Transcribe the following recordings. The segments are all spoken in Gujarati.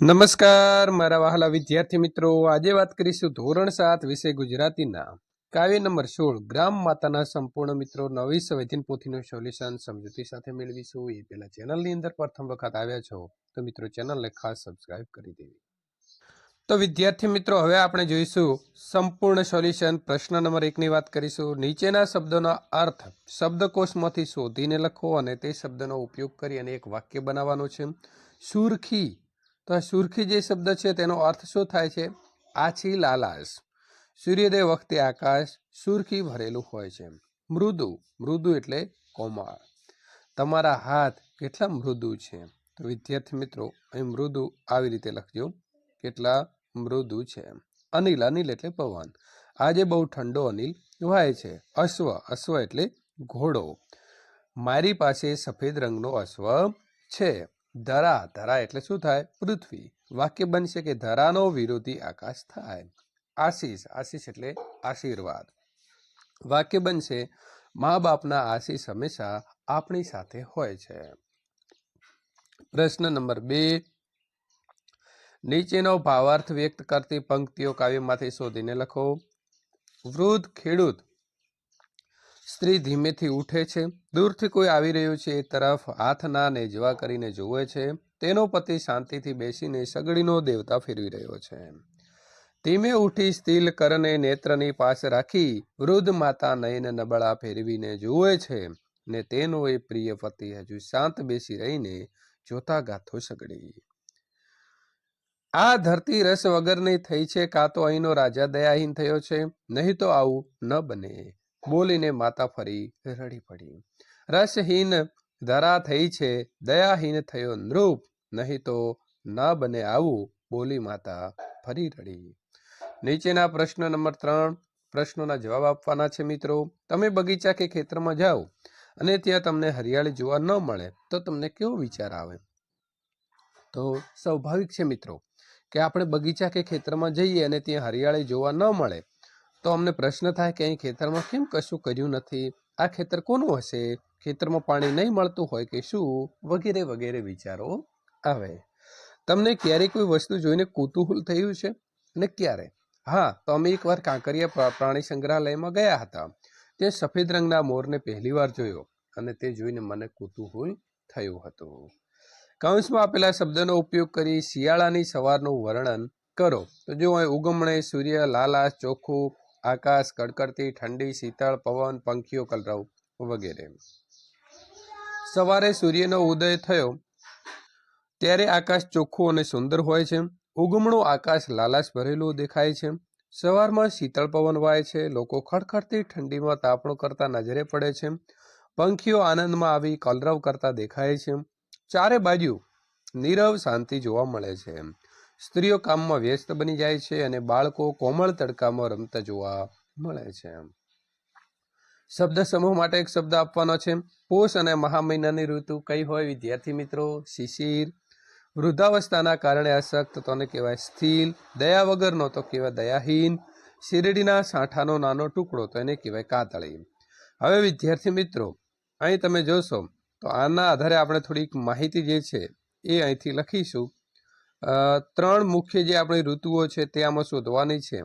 નમસ્કાર, મારા વહાલા વિદ્યાર્થી મિત્રો. આજે વાત કરીશું ધોરણ સાત વિષય ગુજરાતીના. કાવ્ય નંબર સોળ, ગ્રામ માતાના સંપૂર્ણ મિત્રો. નવી સંવેદન પોથીનું સોલ્યુશન સમજૂતી સાથે મેળવીશું. એ પહેલા ચેનલની અંદર પ્રથમ વખત આવ્યા છો, તો મિત્રો ચેનલને ખાસ સબસ્ક્રાઇબ કરી દેવી. તો વિદ્યાર્થી મિત્રો, હવે આપણે જોઈશું સંપૂર્ણ સોલ્યુશન. પ્રશ્ન નંબર એકની વાત કરીશું. નીચેના શબ્દોનો અર્થ શબ્દકોશમાંથી શોધીને લખો અને તે શબ્દનો ઉપયોગ કરી અને એક વાક્ય બનાવવાનો છે. સુરખી તો આ સુરખી જે શબ્દ છે તેનો અર્થ શું થાય છે? આછી લાલાશ. સૂર્યોદય વખતે આકાશ સુરખી ભરેલું હોય છે. મૃદુ. મૃદુ એટલે કોમળ. તમારા હાથ કેટલા મૃદુ છે? તો વિદ્યાર્થી મિત્રો, અહીં મૃદુ આવી રીતે લખજો. કેટલા મૃદુ છે? અનિલ. અનિલ એટલે પવન. આજે બહુ ઠંડો અનિલ વહાય છે. અશ્વ. અશ્વ એટલે ઘોડો. મારી પાસે સફેદ રંગનો અશ્વ છે. ધરા ધરા એટલે શું થાય? પૃથ્વી. વાક્ય બનશે કે ધરાનો વિરોધી આકાશ થાય. આશીષ આશીષ એટલે આશીર્વાદ. વાક્ય બનશે, મા બાપના આશીષ હંમેશા આપણી સાથે હોય છે. પ્રશ્ન નંબર બે, નીચેનો ભાવાર્થ વ્યક્ત કરતી પંક્તિઓ કાવ્યમાંથી શોધીને લખો. વૃદ્ધ, ખેડૂત સ્ત્રી ધીમેથી ઉઠે છે, દૂરથી કોઈ આવી રહ્યું છે, એ તરફ હાથના નેજવા કરીને જુએ છે, તેનો પતિ શાંતિથી બેસીને સગડીનો દેવતા ફેરવી રહ્યો છે. ધીમે ઉઠી સ્તિલ કરને નેત્રની પાસે રાખી વૃદ્ધ માતા નયન નબળા ફેરવીને જુએ છે ને તેનો એ પ્રિય પતિ હજુ શાંત બેસી રહીને જોતા ગાથો સગડી. આ ધરતી રસ વગરની થઈ છે, કાં તો અહીંનો રાજા દયાહીન થયો છે, નહીં તો આવું ન બને. બોલીને માતા ફરી રડી પડી. રસહીન, ધરા થઈ છે, દયાહીન થયો નૃપ, નહીં તો ના બને આવું, બોલી માતા ફરી રડી. નીચેના પ્રશ્ન નંબર ત્રણ, પ્રશ્નોના જવાબ આપવાના છે મિત્રો. તમે બગીચા કે ખેતરમાં જાઓ અને ત્યાં તમને હરિયાળી જોવા ન મળે, તો તમને કેવો વિચાર આવે? તો સ્વાભાવિક છે મિત્રો કે આપણે બગીચા કે ખેતરમાં જઈએ અને ત્યાં હરિયાળી જોવા ન મળે તો અમને પ્રશ્ન થાય કે અહીં ખેતરમાં કેમ કશું કર્યું નથી? આ ખેતર કોનું હશે? ખેતરમાં પાણી નહીં મળતું હોય કે શું? વગેરે વગેરે વિચારો. આવે. તમને ક્યારે કોઈ વસ્તુ જોઈને કુતૂહલ થયું છે? અને ક્યારે? હા, તો અમે એકવાર કાંકરિયા પ્રાણી સંગ્રહાલયમાં ગયા હતા. તે સફેદ રંગના મોરને પહેલીવાર જોયો અને તે જોઈને મને કુતૂહલ થયું હતું. કૌંસમાં આપેલા શબ્દનો ઉપયોગ કરી શિયાળાની સવારનું વર્ણન કરો. તો જો અહીં ઉગમણે સૂર્ય લાલાશ ચોખ્ખું આકાશ કડકડતી, ઠંડી, શીતળ, પવન, પંખીઓ કલરવ વગેરે. સવારે સૂર્યનો ઉદય થયો ત્યારે આકાશ ચોખ્ખું અને સુંદર હોય છે. ઉગમણું આકાશ લાલાશ ભરેલું દેખાય છે. સવારમાં શીતળ પવન વાય છે. લોકો ખડખડતી ઠંડીમાં તાપણું કરતા નજરે પડે છે. પંખીઓ આનંદમાં આવી કલરવ કરતા દેખાય છે. ચારે બાજુ નીરવ શાંતિ જોવા મળે છે. સ્ત્રીઓ કામમાં વ્યસ્ત બની જાય છે અને બાળકો કોમળ તડકામાં રમતા જોવા મળે છે. શબ્દ સમૂહ માટે એક શબ્દ આપવાનો છે. પોષ અને મહા મહિનાની ઋતુ કઈ હોય? વિદ્યાર્થી મિત્રો, શિશિર. વૃદ્ધાવસ્થાના કારણે અશક્ત તોને કહેવાય સ્થિલ. દયા વગરનો તો કહેવાય દયાહીન. શેરડીના સાંઠાનો નાનો ટુકડો તો એને કહેવાય કાતળી. હવે વિદ્યાર્થી મિત્રો, અહીં તમે જોશો તો આના આધારે આપણે થોડીક માહિતી જે છે એ અહીંથી લખીશું. ત્રણ મુખ્ય જે આપણી ઋતુઓ છે તે આમાં શોધવાની છે.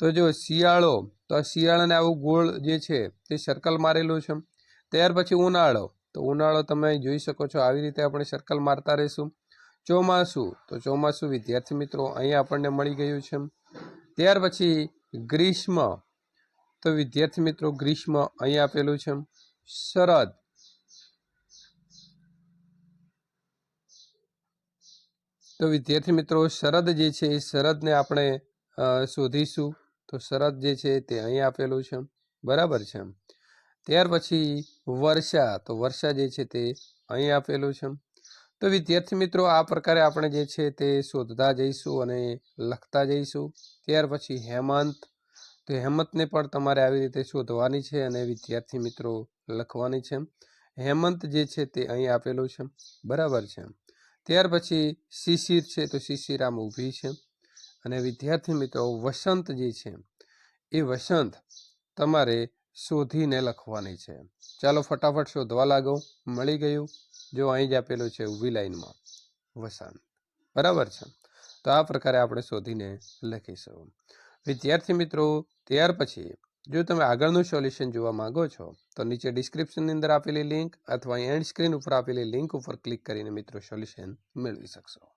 તો જો શિયાળો, તો શિયાળાને આવું ગોળ જે છે તે સર્કલ મારેલું છે. ત્યાર પછી ઉનાળો, તો ઉનાળો તમે જોઈ શકો છો આવી રીતે આપણે સર્કલ મારતા રહીશું. ચોમાસું, તો ચોમાસું વિદ્યાર્થી મિત્રો અહીંયા આપણને મળી ગયું છે. ત્યાર પછી ગ્રીષ્મ, તો વિદ્યાર્થી મિત્રો ગ્રીષ્મ અહીંયા આપેલું છે. શરદ તો વિદ્યાર્થી મિત્રો, શરદ જે છે એ શરદને આપણે શોધીશું. તો શરદ જે છે તે અહીં આપેલું છે. બરાબર છે. ત્યાર પછી વર્ષા. તો વર્ષા જે છે તે અહીં આપેલું છે. તો વિદ્યાર્થી મિત્રો, આ પ્રકારે આપણે જે છે તે શોધતા જઈશું અને લખતા જઈશું. ત્યાર પછી હેમંત. તો હેમંતને પણ તમારે આવી રીતે શોધવાની છે અને વિદ્યાર્થી મિત્રો લખવાની છે. હેમંત જે છે તે અહીં આપેલું છે. બરાબર છે. ત્યાર પછી શિશિર છે તો શિશિર આમ ઊભી છે. અને વિદ્યાર્થી મિત્રો, વસંત જે છે, એ વસંત તમારે શોધીને લખવાની છે. ચાલો ફટાફટ શોધવા લાગો. મળી ગયું? જો અહીં જ આપેલું છે ઊભી લાઈનમાં વસંત. બરાબર છે? તો આ પ્રકારે આપણે શોધીને લખીશું. વિદ્યાર્થી મિત્રો, ત્યાર પછી જો તમે આગળનું સોલ્યુશન જોવા માંગો છો, તો નીચે ડિસ્ક્રિપ્શનની અંદર આપેલી લિંક અથવા એન્ડ સ્ક્રીન ઉપર આપેલી લિંક ઉપર ક્લિક કરીને મિત્રો સોલ્યુશન મેળવી શકશો.